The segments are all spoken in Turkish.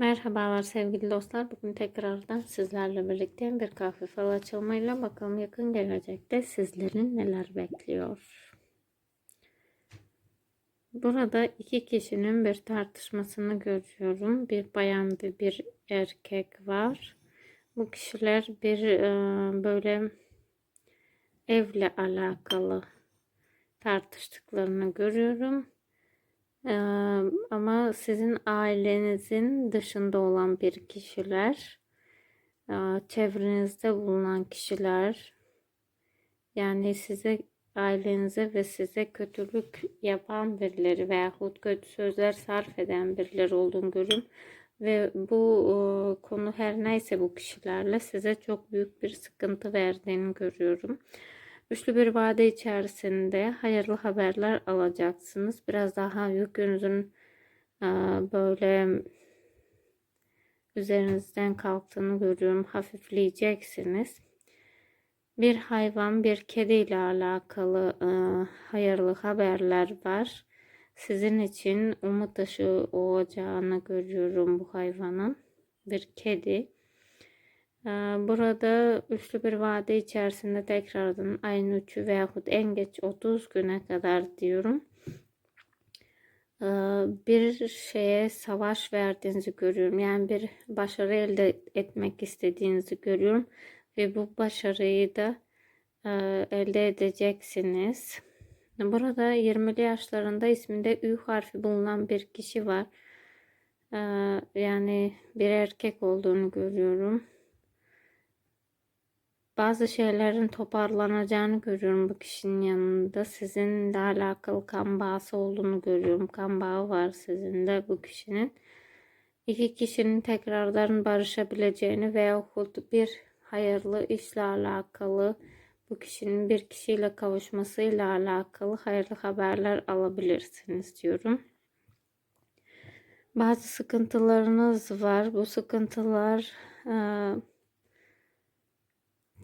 Merhabalar sevgili dostlar. Bugün tekrardan sizlerle birlikte bir kahve falı açılmayla bakalım yakın gelecekte sizlerin neler bekliyor. Burada iki kişinin bir tartışmasını görüyorum. Bir bayan ve bir erkek var. Bu kişiler bir e, böyle evle alakalı tartıştıklarını görüyorum. Ama sizin ailenizin dışında olan bir kişiler, çevrenizde bulunan kişiler, yani size ailenize ve size kötülük yapan birileri veyahut kötü sözler sarf eden birileri olduğunu görüyorum. Ve bu konu her neyse bu kişilerle size çok büyük bir sıkıntı verdiğini görüyorum. Üçlü bir vade içerisinde hayırlı haberler alacaksınız. Biraz daha yükünüzün böyle üzerinizden kalktığını görüyorum. Hafifleyeceksiniz. Bir hayvan, bir kedi ile alakalı hayırlı haberler var. Sizin için umut ışığı olacağını görüyorum bu hayvanın. Bir kedi. Ee, burada üçlü bir vade içerisinde tekrardan ayın 3'ü veyahut en geç 30 güne kadar diyorum. Ee, bir şeye savaş verdiğinizi görüyorum. Yani bir başarı elde etmek istediğinizi görüyorum. Ve bu başarıyı da e, elde edeceksiniz. Burada 20'li yaşlarında isminde Ü harfi bulunan bir kişi var. Ee, yani bir erkek olduğunu görüyorum bazı şeylerin toparlanacağını görüyorum bu kişinin yanında. Sizinle alakalı kan bağısı olduğunu görüyorum. Kan bağı var sizinle bu kişinin. İki kişinin tekrardan barışabileceğini veya bir hayırlı işle alakalı bu kişinin bir kişiyle kavuşmasıyla alakalı hayırlı haberler alabilirsiniz diyorum. Bazı sıkıntılarınız var. Bu sıkıntılar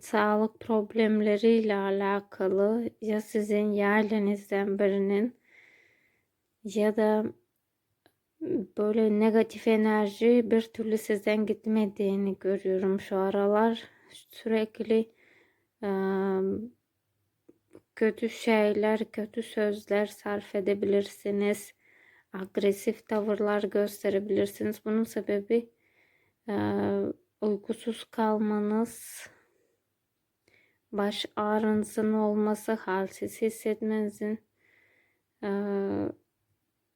sağlık problemleriyle alakalı ya sizin ya ailenizden birinin ya da böyle negatif enerji bir türlü sizden gitmediğini görüyorum şu aralar. Sürekli kötü şeyler, kötü sözler sarf edebilirsiniz. Agresif tavırlar gösterebilirsiniz. Bunun sebebi uykusuz kalmanız, baş ağrınızın olması, halsiz hissetmenizin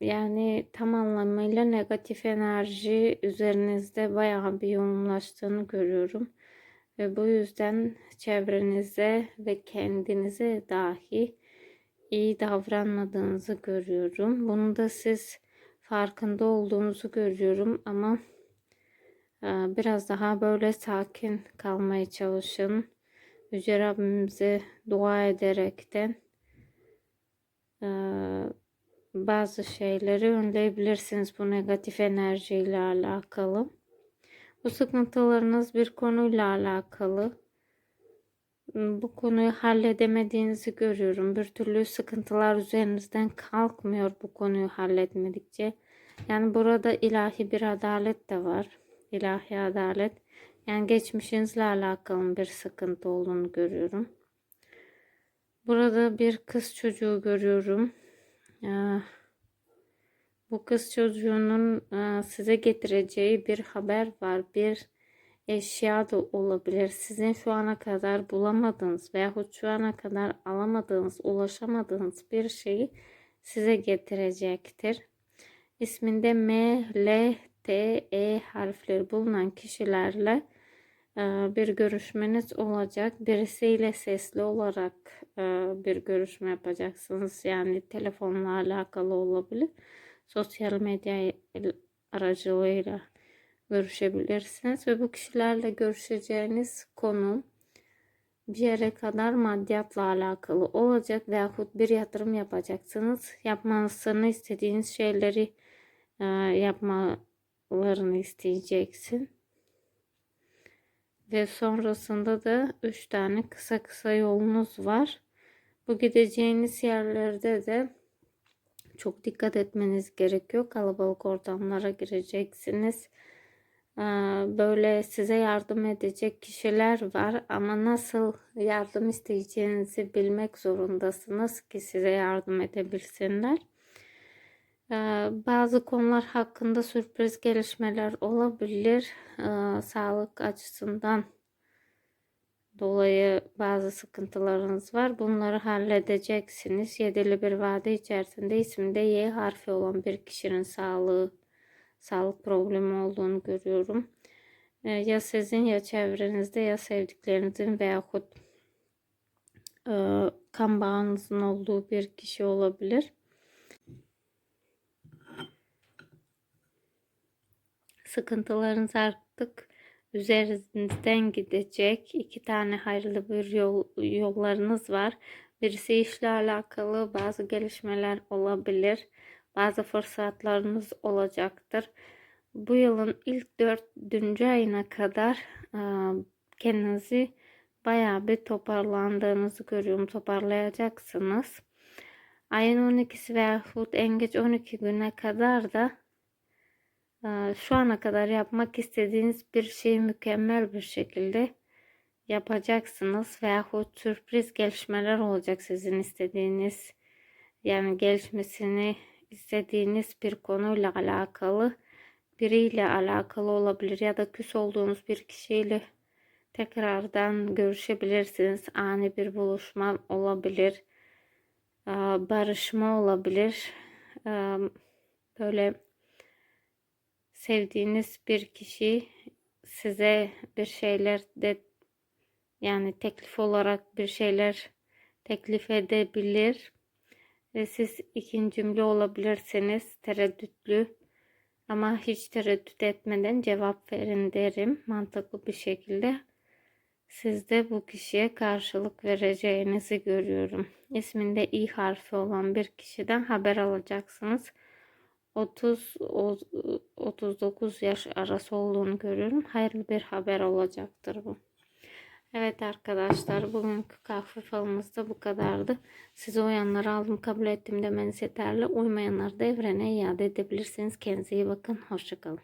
yani tam anlamıyla negatif enerji üzerinizde bayağı bir yoğunlaştığını görüyorum. Ve bu yüzden çevrenize ve kendinize dahi iyi davranmadığınızı görüyorum. Bunu da siz farkında olduğunuzu görüyorum ama biraz daha böyle sakin kalmaya çalışın. Yüce Rabbimize dua ederekten e, bazı şeyleri önleyebilirsiniz bu negatif enerjiyle alakalı. Bu sıkıntılarınız bir konuyla alakalı. Bu konuyu halledemediğinizi görüyorum. Bir türlü sıkıntılar üzerinizden kalkmıyor bu konuyu halletmedikçe. Yani burada ilahi bir adalet de var. İlahi adalet yani geçmişinizle alakalı bir sıkıntı olduğunu görüyorum. Burada bir kız çocuğu görüyorum. Bu kız çocuğunun size getireceği bir haber var. Bir eşya da olabilir. Sizin şu ana kadar bulamadığınız veyahut şu ana kadar alamadığınız, ulaşamadığınız bir şeyi size getirecektir. İsminde M, L, T, E harfleri bulunan kişilerle e, bir görüşmeniz olacak. Birisiyle sesli olarak e, bir görüşme yapacaksınız. Yani telefonla alakalı olabilir. Sosyal medya aracılığıyla görüşebilirsiniz ve bu kişilerle görüşeceğiniz konu bir yere kadar maddiyatla alakalı olacak veyahut bir yatırım yapacaksınız. Yapmanızını istediğiniz şeyleri e, yapmalarını isteyeceksin. Ve sonrasında da 3 tane kısa kısa yolunuz var. Bu gideceğiniz yerlerde de çok dikkat etmeniz gerekiyor. Kalabalık ortamlara gireceksiniz. Ee, böyle size yardım edecek kişiler var ama nasıl yardım isteyeceğinizi bilmek zorundasınız ki size yardım edebilsinler. Ee, bazı konular hakkında sürpriz gelişmeler olabilir. Ee, sağlık açısından dolayı bazı sıkıntılarınız var. Bunları halledeceksiniz. Yedili bir vade içerisinde isminde Y harfi olan bir kişinin sağlığı, sağlık problemi olduğunu görüyorum. Ee, ya sizin ya çevrenizde ya sevdiklerinizin veyahut e, kan bağınızın olduğu bir kişi olabilir. Sıkıntılarınız artık üzerinizden gidecek. İki tane hayırlı bir yol, yollarınız var. Birisi işle alakalı bazı gelişmeler olabilir. Bazı fırsatlarınız olacaktır. Bu yılın ilk dördüncü ayına kadar kendinizi bayağı bir toparlandığınızı görüyorum. Toparlayacaksınız. Ayın 12'si veyahut en geç 12 güne kadar da şu ana kadar yapmak istediğiniz bir şeyi mükemmel bir şekilde yapacaksınız veyahut sürpriz gelişmeler olacak sizin istediğiniz yani gelişmesini istediğiniz bir konuyla alakalı biriyle alakalı olabilir ya da küs olduğunuz bir kişiyle tekrardan görüşebilirsiniz. Ani bir buluşma olabilir. Ee, barışma olabilir. Ee, böyle sevdiğiniz bir kişi size bir şeyler de yani teklif olarak bir şeyler teklif edebilir ve siz ikinci cümle olabilirsiniz tereddütlü ama hiç tereddüt etmeden cevap verin derim mantıklı bir şekilde. Siz de bu kişiye karşılık vereceğinizi görüyorum. İsminde i harfi olan bir kişiden haber alacaksınız. 30 39 yaş arası olduğunu görüyorum. Hayırlı bir haber olacaktır bu. Evet arkadaşlar bugünkü kahve falımız da bu kadardı. Size uyanları aldım kabul ettim demeniz yeterli. Uymayanları da evrene iade edebilirsiniz. Kendinize iyi bakın. Hoşçakalın.